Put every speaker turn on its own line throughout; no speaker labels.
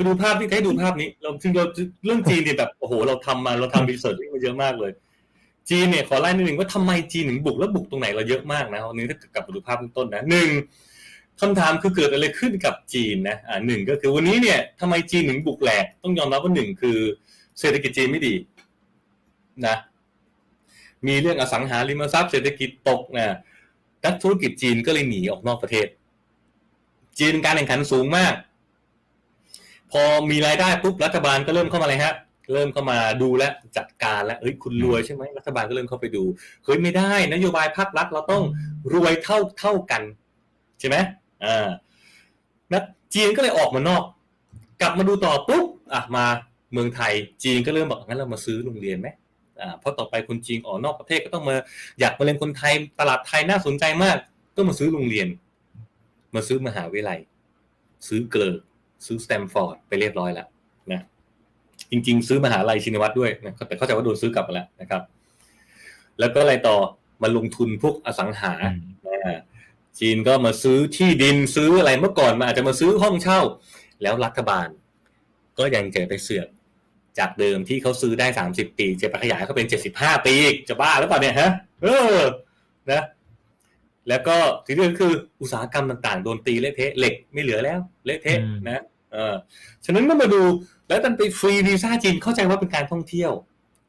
ไปดูภาพที่ให้ดูภาพนี้ เราซึ่งเราเรื่องจีนเนี่ยแบบโอ้โหเราทำมาเราทำรีเสิร์ชมาเยอะมากเลย จีนเนี่ยขอไล่นิดหนึ่งว่าทำไมจีนถึงบุกแล้วบุกตรงไหนเราเยอะมากนะวันนี้ถ้ากลับไปดูภาพต้นนะหนึ่งคำถามคือเกิดอะไรขึ้นกับจีนนะอ่าหนึ่งก็คือวันนี้เนี่ยทำไมจีนถึงบุกแหลกต้องยอมรับว่าหนึ่งคือ เศรษฐกิจจีนไม่ดีนะมีเรื่องอสังหาริมทรัพย์เศรษฐกิจตกนะนักธุรกิจจีนก็เลยหนีออกนอกประเทศ จีนการแข่งขันสูงมาก พอมีรายได้ปุ๊บรัฐบาลก็เริ่มเข้ามาเลยฮะ เริ่มเข้ามาดูแลวจัดการแล้วเอ้ยคุณรวยใช่ไหมรัฐบาลก็เริ่มเข้าไปดูเฮ้ยไม่ได้นโยบายภาครัฐเราต้องรวยเท่าเท่ากัน ใช่ไหมอ่านะจีนก็เลยออกมานอก กลับมาดูต่อปุ๊บอะมาเมืองไทย จีนก็เริ่มบอกงั้นเรามาซื้อโรงเรียนไหมอ่าเพราะต่อไปคนจีนออกนอกประเทศก็ต้องมาอยากมาเรียนคนไทยตลาดไทยน่าสนใจมาก ก็มาซื้อโรงเรียน มาซื้อมหาวิทยาลัย ซื้อเกลิก ซื้อสแตมฟอร์ดไปเรียบร้อยแล้วนะจริง ๆ ซื้อมหาลัยชินวัตรด้วยนะแต่เข้าใจว่าโดนซื้อกลับมาแล้วนะครับ แล้วก็อะไรต่อมาลงทุนพวกอสังหา
อืม
อ่าจีนก็มาซื้อที่ดินซื้ออะไรเมื่อก่อนมาอาจจะมาซื้อห้องเช่า แล้วรัฐบาล ก็ยังจะไปเสือกจากเดิมที่เขาซื้อได้สามสิบปี จะไปขยายเขาเป็นเจ็ดสิบห้าปีอีกจะบ้าหรือเปล่าเนี่ยฮะเออนะ แล้วก็ที่เรื่องคืออุตสาหกรรมต่างๆ โดนตีเละเทะเหล็กไม่เหลือแล้วเละเทะ
อืม
นะเออฉะนั้นก็มาดูแล้วดันไปฟรีวีซ่าจีนเข้าใจว่าเป็นการท่องเที่ยว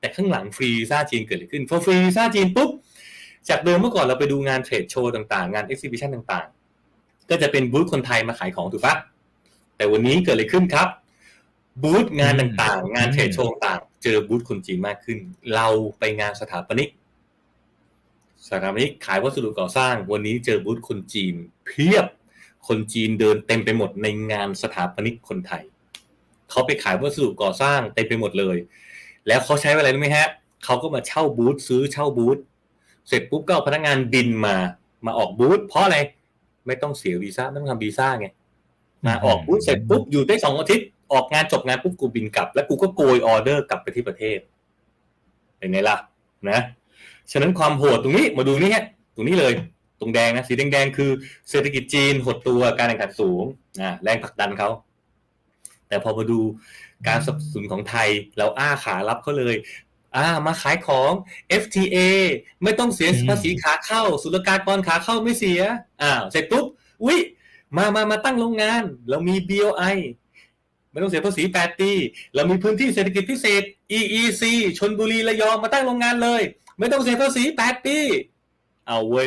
แต่ข้างหลังฟรีวีซ่าจีนเกิดอะไรขึ้นพอฟรีวีซ่าจีนปุ๊บจากเดิมเมื่อก่อนเราไปดูงานเทรดโชว์ต่างๆ งานเอ็กซิบิชันต่างๆ ก็จะเป็นบูธคนไทยมาขายของถูกปะแต่วันนี้เกิดอะไรขึ้นครับ บูธงานต่างๆ งานเทรดโชว์ต่างๆเจอบูธคนจีนมากขึ้น เราไปงานสถาปนิก สถานิกขายวัสดุก่อสร้าง วันนี้เจอบูธคนจีน เพียบคนจีนเดินเต็มไปหมดในงานสถาปนิกคนไทย เขาไปขายวัสดุก่อสร้างเต็มไปหมดเลย แล้วเขาใช้อะไรรู้ไหมฮะเขาก็มาเช่าบูธซื้อเช่าบูธเสร็จปุ๊บก็เอาพนักงานบินมามาออกบูธเพราะอะไรไม่ต้องเสียวีซ่าไม่ต้องทำวีซ่าไงมาออกบูธเสร็จปุ๊บอยู่ได้สองอาทิตย์ออกงานจบงานปุ๊บกูบินกลับ แล้วกูก็โกยออเดอร์กลับไปที่ประเทศเป็นไงล่ะ นะ ฉะนั้นความโหดตรงนี้มาดูนี่ฮะตรงนี้เลย ตรงแดงนะสีแดงๆคือเศรษฐกิจจีนหดตัวการแข่งขันสูงอ่าแรงผลักดันเขาแต่พอมาดูการสนับสนุนของไทยเราอ้าขารับเขาเลยอ่ามาขายของ FTA ไม่ต้องเสีย
อืม
ภาษีขาเข้า ศุลกากรขาเข้าไม่เสียอ่าเสร็จปุ๊บอุ๊ยมามามาตั้งโรงงาน เรามี BOI ไม่ต้องเสียภาษี8ปีเรามีพื้นที่เศรษฐกิจพิเศษ EEC ชนบุรีระยองมาตั้งโรงงานเลย ไม่ต้องเสียภาษี8ปี เอาเว้ย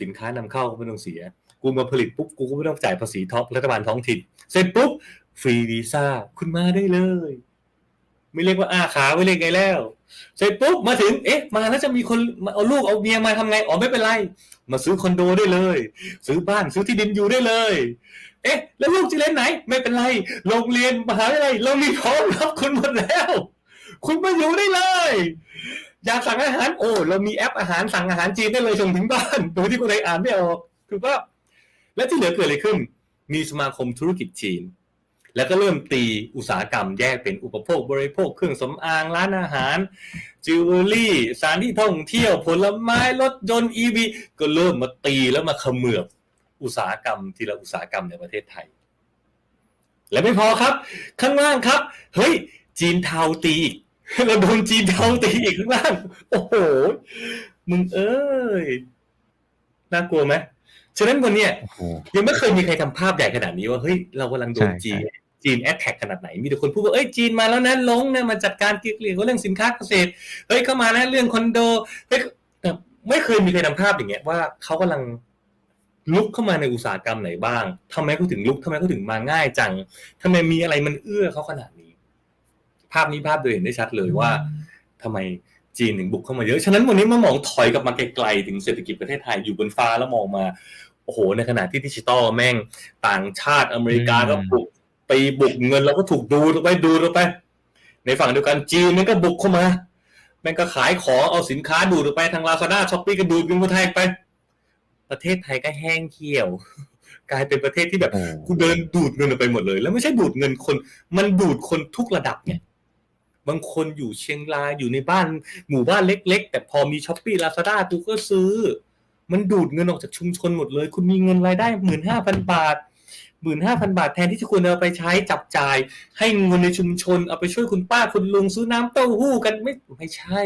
สินค้านำเข้าก็ไม่ต้องเสีย กูมาผลิตปุ๊บกูก็ไม่ต้องจ่ายภาษีท็อปรัฐบาลท้องถิ่น เสร็จปุ๊บฟรีวีซ่าคุณมาได้เลย ไม่เรียกว่าอาขาไม่เรียกไงแล้ว เสร็จปุ๊บมาถึงเอ๊ะ มาแล้วจะมีคนเอาลูกเอาเมียมาทำไงอ๋อไม่เป็นไร มาซื้อคอนโดได้เลย ซื้อบ้านซื้อที่ดินอยู่ได้เลย เอ๊ะ แล้วลูกจะเรียนไหน ไม่เป็นไรโรงเรียนมหาวิทยาลัยเรามีพร้อมรับคุณหมดแล้ว คุณมาอยู่ได้เลย อยากสั่งอาหารโอ้เรามีแอปอาหารสั่งอาหารจีนได้เลยส่งถึงบ้านโดยที่คนไทยอ่านไม่ออกถูกปะและที่เหลือเกิดอะไรขึ้น มีสมาคมธุรกิจจีน แล้วก็เริ่มตีอุตสาหกรรมแยกเป็นอุปโภคบริโภคเครื่องสำอางร้านอาหารจิวเวลรี่สถานที่ท่องเที่ยวผลไม้รถยนต์อีวีก็เริ่มมาตีแล้วมาเขมือบอุตสาหกรรมทีละอุตสาหกรรมในประเทศไทย และไม่พอครับ ข้างล่างครับ เฮ้ย จีนเทาตีอีก เราโดนจีนเทาตีอีกข้างล่าง โอ้โห มึงเอ้ย น่ากลัวไหมฉะนั้นวันเนี้ย
โอ้โห
ยังไม่เคยมีใครทำภาพใหญ่ขนาดนี้ว่าเฮ้ยเรากำลังโดน
ใช่
จีน
ใช่
จีนแอดแท็กขนาดไหน มีแต่คนพูดว่าเอ้ยจีนมาแล้วนะลงนะมาจัดการเกี่ยวกับเรื่องสินค้าเกษตร เฮ้ยเข้ามานะเรื่องคอนโดเฮ้ยแต่ไม่เคยมีใครทำภาพอย่างเงี้ยว่าเขากำลังลุกเข้ามาในอุตสาหกรรมไหนบ้างทำไมเขาถึงลุกทำไมเขาถึงมาง่ายจังทำไมมีอะไรมันเอื้อเขาขนาดนี้ ภาพนี้ภาพเดียวเห็นได้ชัดเลยว่าทำไมจีนถึงบุกเข้ามาเยอะ ฉะนั้นวันนี้มามองถอยกลับมาไกลๆถึงเศรษฐกิจประเทศไทยอยู่บนฟ้าแล้วมองมา โอ้โห ในขณะที่ดิจิตอลแม่งต่างชาติอเมริกาก็บุกไปบุกเงินเราก็ถูกดูดไปดูดไป ในฝั่งเดียวกันจีนมันก็บุกเข้ามา แม่งก็ขายของเอาสินค้าดูดออกไปทางลาซาด้าช้อปปี้ก็ดูดเงินคนไทยไป ประเทศไทยก็แห้งเขียวกลายเป็นประเทศที่แบบ
โอ้
กูเดินดูดเงินออกไปหมดเลย แล้วไม่ใช่ดูดเงินคน มันดูดคนทุกระดับไง บางคนอยู่เชียงรายอยู่ในบ้านหมู่บ้านเล็ก ๆ แต่พอมีช้อปปี้ลาซาด้ากูก็ซื้อ มันดูดเงินออกจากชุมชนหมดเลย คุณมีเงินรายได้หมื่นห้าพันบาทหมื่นห้าพันบาทแทนที่จะควรเอาไปใช้จับจ่าย ให้เงินในชุมชนเอาไปช่วยคุณป้าคุณลุงซื้อน้ำเต้าหู้กันไม่ไม่ใช่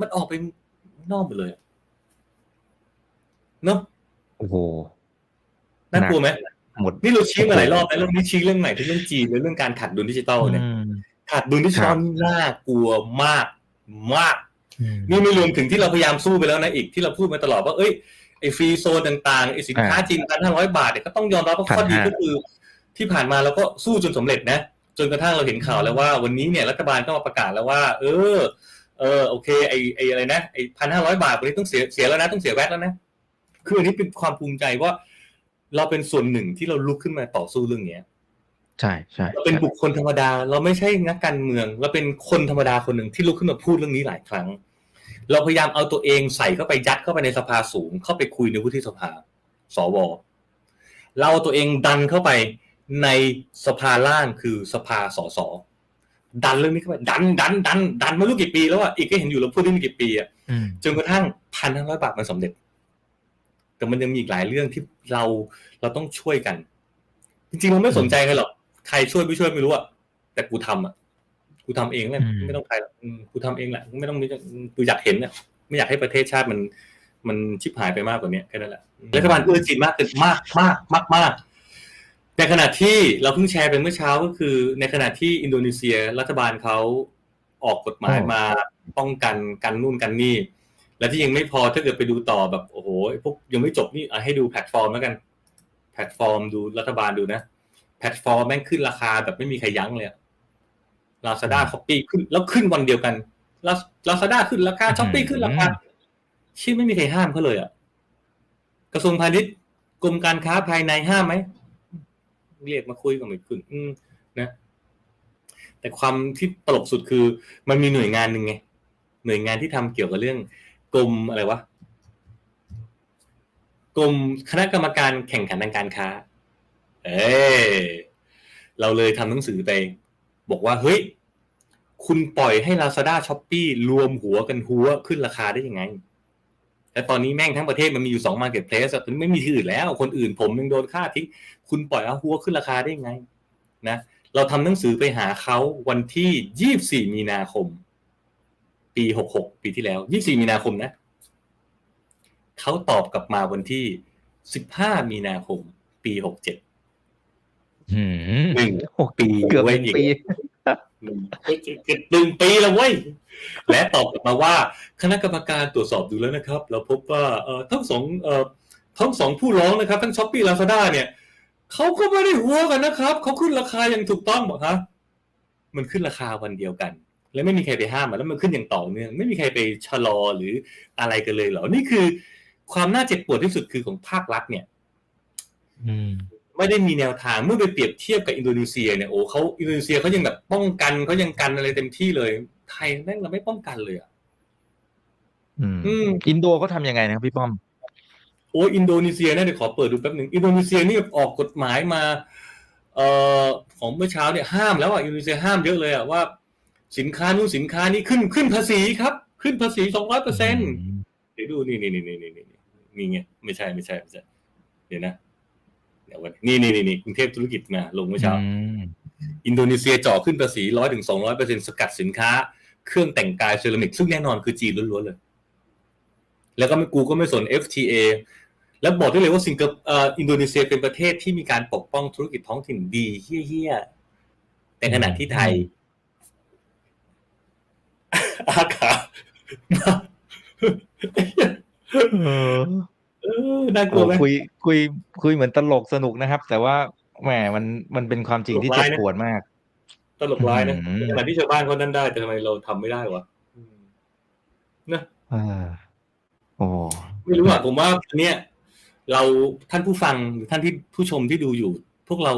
มันออกไปนอกไปเลยอะเนาะ
โอ้โห
น่ากลัวไหม
หมด
นี่เราชี้มาหลายรอบแล้วเรื่องนี้ชี้เรื่องใหม่ที่เรื่องจีนและเรื่องการขาดดุลดิจิตอลเนี่ย
อืม
ขาดดุลดิจิตอ
ครั
ล
บ
น่ากลัวมากมาก
อืม
นี่ไม่รวมถึงที่เราพยายามสู้ไปแล้วนะอีกที่เราพูดมาตลอดว่าเอ้ยไอ้ฟรีโซนต่างๆไอ้สินค้า
อ่า
จีนพันห้าร้อยบาทเนี่ยก็ต้องยอมรับว่าข้อดี
1,500
ก็คือ ที่ผ่านมาเราก็สู้จนสำเร็จนะ จนกระทั่งเราเห็นข่าวแล้วว่า วันนี้เนี่ยรัฐบาลก็มาประกาศแล้วว่า เออ เออโอเคไอ้ไอ้อะไรนะไอ้พันห้าร้อยบาทวันนี้ต้องเสียเสียแล้วนะต้องเสียแวตแล้วนะคืออันนี้เป็นความภูมิใจว่า เราเป็นส่วนหนึ่งที่เราลุกขึ้นมาต่อสู้เรื่องเนี้ย
ใช่ใช่
เราเป็นบุคคลธรรมดา เราไม่ใช่นักการเมือง เราเป็นคนธรรมดาคนหนึ่งที่ลุกขึ้นมาพูดเรื่องนี้หลายครั้ง เราพยายามเอาตัวเองใส่เข้าไปยัดเข้าไปในสภาสูง เข้าไปคุยในวุฒิสภา สวเราเอาตัวเองดันเข้าไปในสภาล่างคือสภาสสดันเรื่องนี้เข้าไปดันดันดันดันมารู้กี่ปีแล้วอะอีกก็เห็นอยู่เราพูดเรื่องนี้กี่ปีอะ
อืม
จนกระทั่งพันห้าร้อยบาทมันสำเร็จ แต่มันยังมีอีกหลายเรื่องที่เราเราต้องช่วยกัน จริงๆเราไม่สนใจใครหรอก ใครช่วยไม่ช่วยไม่รู้อะแต่กูทำอะกูทำเองแหละ
อืม
ไม่ต้องใครหรอกอืมกูทำเองแหละไม่ต้องมีกูอยากเห็นอะไม่อยากให้ประเทศชาติมัน มันชิบหายไปมากกว่านี้แค่นั้นแหละรัฐบาลเอื้อจีนมากขึ้นมากมากมากมากในขณะที่เราเพิ่งแชร์ไปเมื่อเช้าก็คือ ในขณะที่อินโดนีเซียรัฐบาลเขาออกกฎหมายมาป้องกันกันนู่นกันนี่ และที่ยังไม่พอถ้าเกิดไปดูต่อแบบโอ้โหไอ้พวกยังไม่จบนี่อะให้ดูแพลตฟอร์มแล้วกัน แพลตฟอร์มดูรัฐบาลดูนะแพลตฟอร์มแม่งขึ้นราคาแบบไม่มีใครยั้งเลยลาซาด้าช้อปปี้ขึ้นแล้วขึ้นวันเดียวกันลาซาด้าขึ้นราคาช้อปปี้ขึ้นราคาชื่อไม่มีใครห้ามเขาเลยอะกระทรวงพาณิชย์กรมการค้าภายในห้ามไหมเรียกมาคุยก็ไม่ขึ้นอืมนะ แต่ความที่ตลกสุดคือ มันมีหน่วยงานหนึ่งไงหน่วยงานที่ทำเกี่ยวกับเรื่องกรมอะไรวะกรมคณะกรรมการแข่งขันทางการค้า เอเราเลยทำหนังสือไปบอกว่าเฮ้ย คุณปล่อยให้ Lazada s h o p e e รวมหัวกันหัวขึ้นราคาได้ยังไง แต่ตอนนี้แม่งทั้งประเทศมันมีอยู่สอง Marketplace อะมันไม่มีที่อื่นแล้ว คนอื่นผมยังโดนค่าทิ้งคุณปล่อยเอาหัวขึ้นราคาได้ยังไง นะ เราทำหนังสือไปหาเขาวันที่24มีนาคม ปี66ปีที่แล้ว24มีนาคมนะเขาตอบกลับมาวันที่15มีนาคม ปี67
อืม
หนึ่ง
โอ้
ปี
เกือบ
ไว้
หนึ่ง
อีก
ปี
หนึ่งหนึ่งปีแล้วเว้ย และตอบกลับมาว่า คณะกรรมการตรวจสอบดูแล้วนะครับ เราพบว่าเอ่อทั้งสองเอ่อทั้งสองผู้ร้องนะครับ ทั้งช้อปปี้ลาซาด้าเนี่ยเขาก็ไม่ได้หัวกันนะครับเขาขึ้นราคาอย่างถูกต้องบอกฮะมันขึ้นราคาวันเดียวกัน แล้วไม่มีใครไปห้ามมันแล้วมันขึ้นอย่างต่อเนื่อง ไม่มีใครไปชะลอหรืออะไรกันเลยเหรอนี่คือ ความน่าเจ็บปวดที่สุดคือของภาครัฐเนี่ย
อืม
ไม่ได้มีแนวทางเมื่อไปเปรียบเทียบกับอินโดนีเซียเนี่ยโอ้เขาอินโดนีเซียเขายังแบบป้องกันเขายังกันอะไรเต็มที่เลย ไทยแม่งเราไม่ป้องกันเลยอะ
อืม
อืม
อินโดเขาทำยังไงนะครับพี่ป้อม
โอ้อินโดนีเซียเนี่ยเดี๋ยวขอเปิดดูแป๊บหนึ่งอินโดนีเซียนี่ออกกฎหมายมา เอ่อของเมื่อเช้าเนี่ยห้ามแล้วอะอินโดนีเซียห้ามเยอะเลยอะว่า สินค้านู้นสินค้านี้ขึ้นขึ้นภาษีครับ ขึ้นภาษีสองร้อยเปอร์เซ็นต์เดี๋ยวดูนี่นี่นี่นี่นี่นี่นี่ไงไม่ใช่ไม่ใช่ไม่ใช่เดี๋ยวนะ เดี๋ยววันนี่นี่นี่นี่กรุงเทพธุรกิจมาลงเมื่อเช้า
อืม
อินโดนีเซียจ่อขึ้นภาษีร้อยถึงสองร้อยเปอร์เซ็นสกัดสินค้า เครื่องแต่งกายเซรามิก ซึ่งแน่นอนคือจีนล้วนๆเลย แล้วก็ไม่กูก็ไม่สน FTA แล้วบอกได้เลยว่าสิงคโปร์เอ่ออินโดนีเซียเป็นประเทศที่มีการปกป้องธุรกิจท้องถิ่นดีเฮี้ยๆแต่ขณะที่ไทยอาขา
เออ
เออ น่ากลัวไหม
คุยคุยคุยเหมือนตลกสนุกนะครับ แต่ว่าแหมมันมันเป็นความจริงที่
ตลก
เจ็บ
ร้ายนะ
ปวดมาก
ตลกร้ายนะ
อืม
ขณะที่ชาวบ้านเขานั่นได้แต่ทำไมเราทำไม่ได้วะอืมนะ
เออโอ้
ไม่รู้อะผมว่าอันเนี้ยเราท่านผู้ฟังหรือท่านที่ผู้ชมที่ดูอยู่ พวกเรา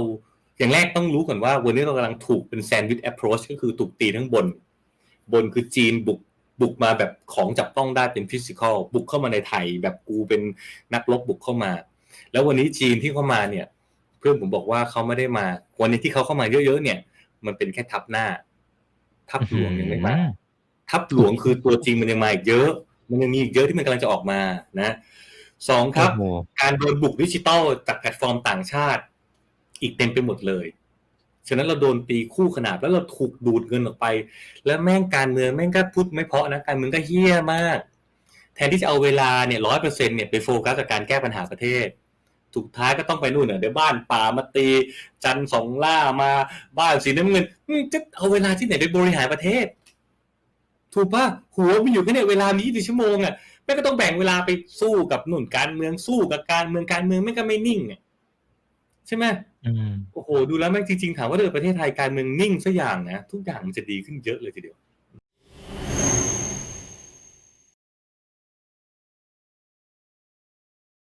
อย่างแรกต้องรู้ก่อนว่า วันนี้เรากำลังถูกเป็นแซนด์วิชแอ p โ o ร c h ก็คือถูกตีทั้งบน บนคือจีนบุก บุกมาแบบของจับต้องได้เป็นฟิสิกอลบุกเข้ามาในไทย แบบกูเป็นนักรบบุกเข้ามา แล้ววันนี้จีนที่เข้ามาเนี่ย เพื่อนผมบอกว่าเขาไม่ได้มา วันนี้ที่เขาเข้ามาเยอะๆเนี่ย มันเป็นแค่ทับหน้า ทับหลวงยังไม่มาทับหลวงคือตัวจริงมันยังมาอีกเยอะ มันยังมีอีกเยอะที่มันกำลังจะออกมานะสองครับ
โอ้โห
การโดนบุกดิจิตอลจากแพลตฟอร์มต่างชาติ อีกเต็มไปหมดเลย ฉะนั้นเราโดนตีคู่ขนาดแล้วเราถูกดูดเงินออกไป แล้วแม่งการเมืองแม่งก็พูดไม่เพาะนะการเมืองก็เฮี้ยมาก แทนที่จะเอาเวลาเนี่ยร้อยเปอร์เซ็นเนี่ยไปโฟกัสกับการแก้ปัญหาประเทศถูกท้ายก็ต้องไปนู่นเนี่ยเดี๋ยวบ้านป่ามาตี จันสองล่ามาบ้านสีน้ำเงินจะเอาเวลาที่ไหนไปบริหารประเทศ ถูกปะหัวมีอยู่แค่เนี่ยเวลามี24ชั่วโมงอะแม่งก็ต้องแบ่งเวลาไปสู้กับหนุนการเมืองสู้กับการเมืองการเมืองแม่งก็ไม่นิ่งอะ ใช่ไหม
อืม
โอ้โหดูแล้วแม่งจริงๆถามว่าเออประเทศไทยการเมืองนิ่งสักอย่างนะทุกอย่างมันจะดีขึ้นเยอะเลยทีเดียว